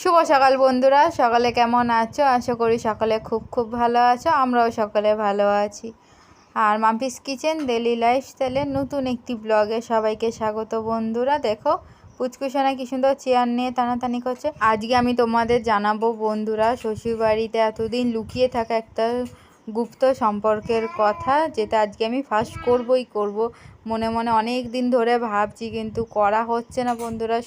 শুভ সকাল বন্ধুরা, সকালে কেমন আছো? আশা করি সকালে খুব খুব ভালো আছো, আমরাও সকালে ভালো আছি। আর মাম্পিস কিচেন ডেলি লাইফস্টাইলের নতুন একটি ব্লগে সবাইকে স্বাগত বন্ধুরা। দেখো, পুচকুসোনা কি সুন্দর চেয়ার নিয়ে টানাটানি করছে। আজকে আমি তোমাদের জানাব বন্ধুরা, শ্বশুরবাড়িতে এতদিন লুকিয়ে থাকা একটা গুপ্ত সম্পর্কের কথা, যেটা আজকে আমি ফার্স্ট করবই করব। মনে মনে অনেক দিন ধরে ভাবছি, কিন্তু করা হচ্ছে না বন্ধুরা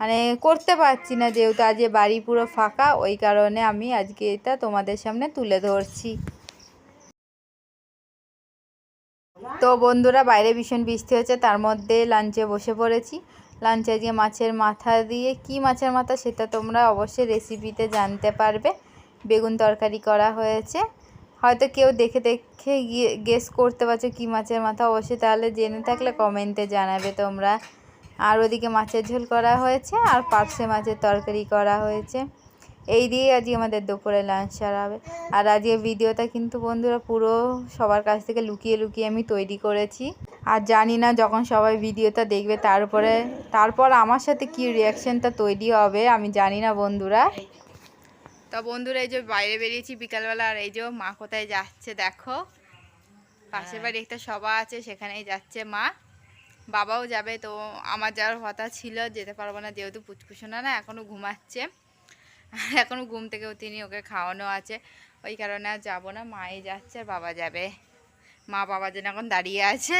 মানে করতে পারছি না যেহেতু আজকে বাড়ি পুরো ফাঁকা, ওই কারণে আমি আজকে এটা তোমাদের সামনে তুলে ধরছি। তো বন্ধুরা, বাইরে ভীষণ বৃষ্টি হচ্ছে, তার মধ্যে লাঞ্চে বসে পড়েছি। লাঞ্চে আজকে মাছের মাথা দিয়ে কি মাছের মাথা সেটা তোমরা অবশ্যই রেসিপিতে জানতে পারবে। বেগুন তরকারি করা হয়েছে। হয়তো কেউ দেখে দেখে গেস করতে পারছ কি মাছের মাথা, অবশ্যই তাহলে জেনে থাকলে কমেন্টে জানাবে তোমরা। আর ওদিকে মাছের ঝোল করা হয়েছে আর পার্সে মাছের তরকারি করা হয়েছে। এই দিয়ে আজকে আমাদের দুপুরে লাঞ্চ সারা হবে আর আজকে ভিডিওটা কিন্তু বন্ধুরা পুরো সবার কাছ থেকে লুকিয়ে লুকিয়ে আমি তৈরি করেছি। আর জানি না যখন সবাই ভিডিওটা দেখবে তারপরে, তারপর আমার সাথে কি রিয়াকশনটা তৈরি হবে আমি জানি না বন্ধুরা। তা বন্ধুরা এই যে বাইরে বেরিয়েছি বিকালবেলা আর এই যে মা কোথায় যাচ্ছে দেখো। পাশের বাড়ি একটা সভা আছে, সেখানেই যাচ্ছে মা। বাবাও যাবে, তো আমার যাওয়ার কথা ছিল, যেতে পারব না যেহেতু পুচকুসোনা না এখনও ঘুমাচ্ছে। আর এখনও ঘুম থেকে তিনি ওকে খাওয়ানো আছে। ওই কারণে আর যাব না, মাই যাচ্ছে আর বাবা যাবে। মা বাবার জন্য এখন দাঁড়িয়ে আছে।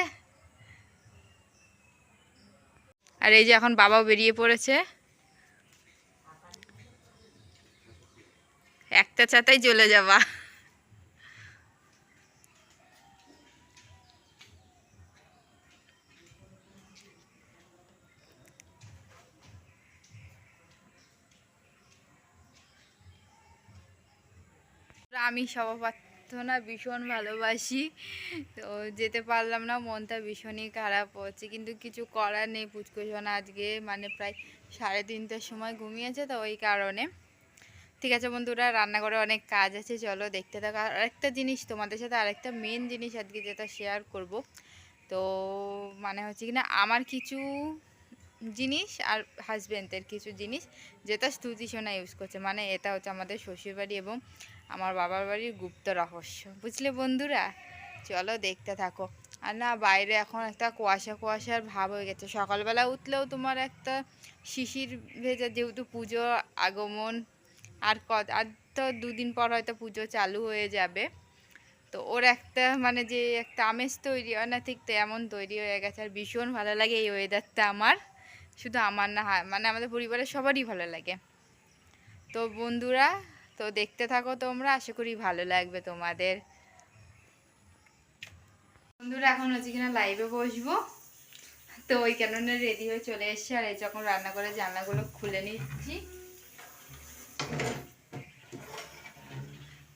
আর এই যে এখন বাবাও বেরিয়ে পড়েছে। একটা ছাতাই চলে যাবা। আমি সবাপ্রার্থনা ভীষণ ভালোবাসি। তো যেতে পারলাম না, মনটা ভীষণই খারাপ হচ্ছে। কিন্তু কিছু করার নেই পুচকুসোনা আজকে মানে প্রায় সাড়ে তিনটার সময় ঘুমিয়েছে তো ওই কারণে। ঠিক আছে বন্ধুরা, রান্নাঘরে অনেক কাজ আছে, চলো দেখতে থাকো। আর আরেকটা জিনিস তোমাদের সাথে আরেকটা মেন জিনিস আজকে যেটা শেয়ার করব। তো মানে হচ্ছে কি না, আমার কিছু জিনিস আর হাজব্যান্ডের কিছু জিনিস যেটা স্তুতি সোনা ইউজ করছে। মানে এটা হচ্ছে আমাদের শ্বশুরবাড়ি এবং আমার বাবার বাড়ির গুপ্ত রহস্য। বুঝলে বন্ধুরা? চলো দেখতে থাকো। আর না, বাইরে এখন একটা কুয়াশা কুয়াশার ভাব হয়ে গেছে। সকালবেলা উঠলেও তোমার একটা শিশির ভেজা যেহেতু পুজো আগমন, আর কত, আর তো দুদিন পর হয়তো পুজো চালু হয়ে যাবে। তো ওর একটা মানে যে একটা আমেজ তৈরি হয় না, ঠিক তেমন তৈরি হয়ে গেছে। আর ভীষণ ভালো লাগে এই ওয়েদারটা আমার। শুধু আমার না মানে আমাদের পরিবারের সবারই ভালো লাগে। তো বন্ধুরা তো দেখতে থাকো তোমরা, আশা করি ভালো লাগবে তোমাদের। বন্ধুরা, এখন হচ্ছে কিনা লাইভে বসবো। তো ওই কারণে রেডি হয়ে চলে এসছি। আর এই যখন রান্না করে জানলাগুলো খুলে নিচ্ছি।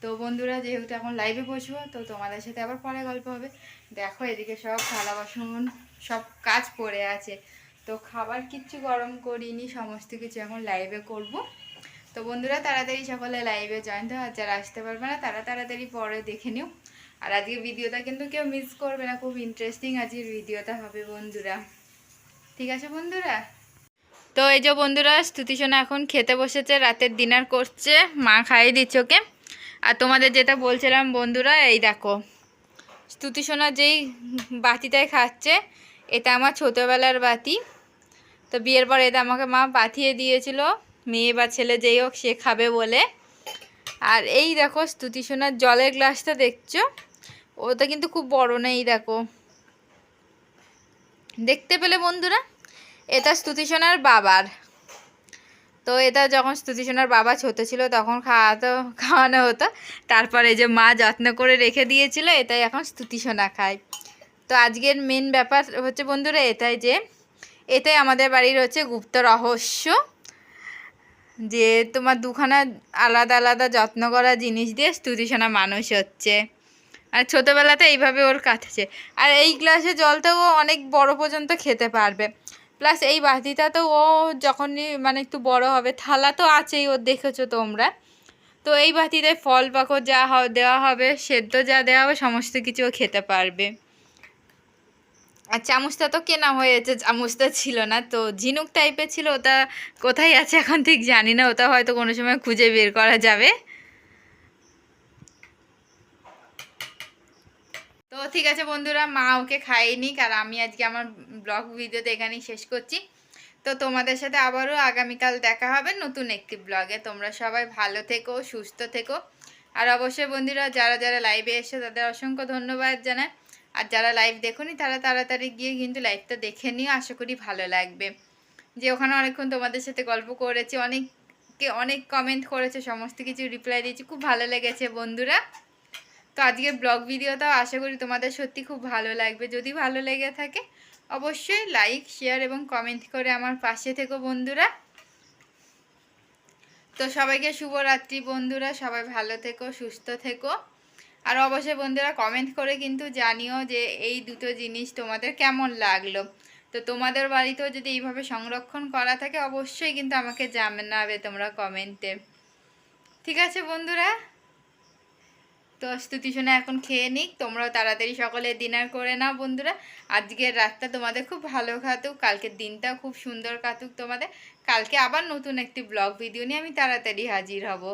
তো বন্ধুরা, যেহেতু এখন লাইভে বসবো, তো তোমাদের সাথে আবার পরে গল্প হবে। দেখো, এদিকে সব থালা বাসন, সব কাজ পড়ে আছে। তো খাবার কিচ্ছু গরম করিনি, সমস্ত কিছু এখন লাইভে করব। তো বন্ধুরা, তাড়াতাড়ি সকলে লাইভে জয়েন হয় আর যারা আসতে পারবে না, তারা তাড়াতাড়ি পরে দেখে নিও। আর আজকের ভিডিওটা কিন্তু কেউ মিস করবে না, খুব ইন্টারেস্টিং আজকের ভিডিওটা হবে বন্ধুরা। ঠিক আছে বন্ধুরা? তো এই যে বন্ধুরা, স্তুতি স্তুতিসোনা এখন খেতে বসেছে, রাতের ডিনার করছে, মা খাইয়ে দিচ্ছে ওকে। আর তোমাদের যেটা বলছিলাম বন্ধুরা, এই দেখো, স্তুতি স্তুতিসোনা যেই বাতিটায় খাচ্ছে, এটা আমার ছোটোবেলার বাতি তো বিয়ের পর এটা আমাকে মা পাঠিয়ে দিয়েছিল। মেয়ে বা ছেলে যেই হোক, সে খাবে বলে। আর এই দেখো, স্তুতি সোনার জলের গ্লাসটা দেখছ? ওটা কিন্তু খুব বড় না, এই দেখো। দেখতে পেলে বন্ধুরা, এটা স্তুতি সোনার বাবার। তো এটা যখন স্তুতি সোনার বাবা ছোটো ছিল, তখন খাওয়াতো, খাওয়ানো হতো। তারপরে যে মা যত্ন করে রেখে দিয়েছিল, এটাই এখন স্তুতি সোনা খায়। তো আজকের মেন ব্যাপার হচ্ছে বন্ধুরা, এটাই যে, এটাই আমাদের বাড়ির হচ্ছে গুপ্ত রহস্য। যে তোমার দুখানা আলাদা আলাদা যত্ন করা জিনিস দিয়ে স্তুতিসোনা মানুষ হচ্ছে। আর ছোটোবেলাতে এইভাবে ওর কাটছে। আর এই গ্লাসে জলটাও ও অনেক বড় পর্যন্ত খেতে পারবে। প্লাস এই বাতিটা তো ও যখনই মানে একটু বড় হবে, থালা তো আছেই ওর, দেখেছ তোমরা? তো এই বাটিতে ফল পাকড় যা দেওয়া হবে, সেদ্ধ যা দেওয়া হবে, সমস্ত কিছু ও খেতে পারবে। আর চামচটা তো কেনা হয়েছে চামচটা ছিল না। তো ঝিনুক টাইপের ছিল, ওটা কোথায় আছে এখন ঠিক জানি না, ওটা হয়তো কোনো সময় খুঁজে বের করা যাবে। তো ঠিক আছে বন্ধুরা, মা ওকে খাইনি কারণ আমি আজকে আমার ব্লগ ভিডিওতে এখানেই শেষ করছি। তো তোমাদের সাথে আবারও আগামীকাল দেখা হবে নতুন একটি ব্লগে তোমরা সবাই ভালো থেকো, সুস্থ থেকো। আর অবশ্যই বন্ধুরা, যারা যারা লাইভে এসে তাদের অসংখ্য ধন্যবাদ জানাই। আর যারা লাইভ দেখোনি, তারা তাড়াতাড়ি গিয়ে কিন্তু লাইভটা দেখে নিও, আশা করি ভালো লাগবে। যে ওখানে অনেকক্ষণ তোমাদের সাথে গল্প করেছি, অনেককে অনেক কমেন্ট করেছে, সমস্ত কিছু রিপ্লাই দিয়েছি, খুব ভালো লেগেছে বন্ধুরা। তো আজকে ব্লগ ভিডিওটাও আশা করি তোমাদের সত্যি খুব ভালো লাগবে। যদি ভালো লেগে থাকে, অবশ্যই লাইক শেয়ার এবং কমেন্ট করে আমার পাশে থেকো বন্ধুরা। তো সবাইকে শুভরাত্রি বন্ধুরা, সবাই ভালো থেকো, সুস্থ থেকো। আর অবশ্যই বন্ধুরা কমেন্ট করে কিন্তু জানিও যে এই দুটো জিনিস তোমাদের কেমন লাগল। তো তোমাদের বাড়িতেও যদি এইভাবে সংরক্ষণ করা থাকে অবশ্যই কিন্তু আমাকে জানাবে তোমরা কমেন্টে ঠিক আছে বন্ধুরা? তো স্তুতি শোনা এখন খেয়ে নিক, তোমরাও তাড়াতাড়ি সকালে ডিনার করে নাও বন্ধুরা। আজকের রাতটা তোমাদের খুব ভালো কাটুক, কালকের দিনটাও খুব সুন্দর কাটুক তোমাদের। কালকে আবার নতুন একটি ব্লগ ভিডিও নিয়ে আমি তাড়াতাড়ি হাজির হব।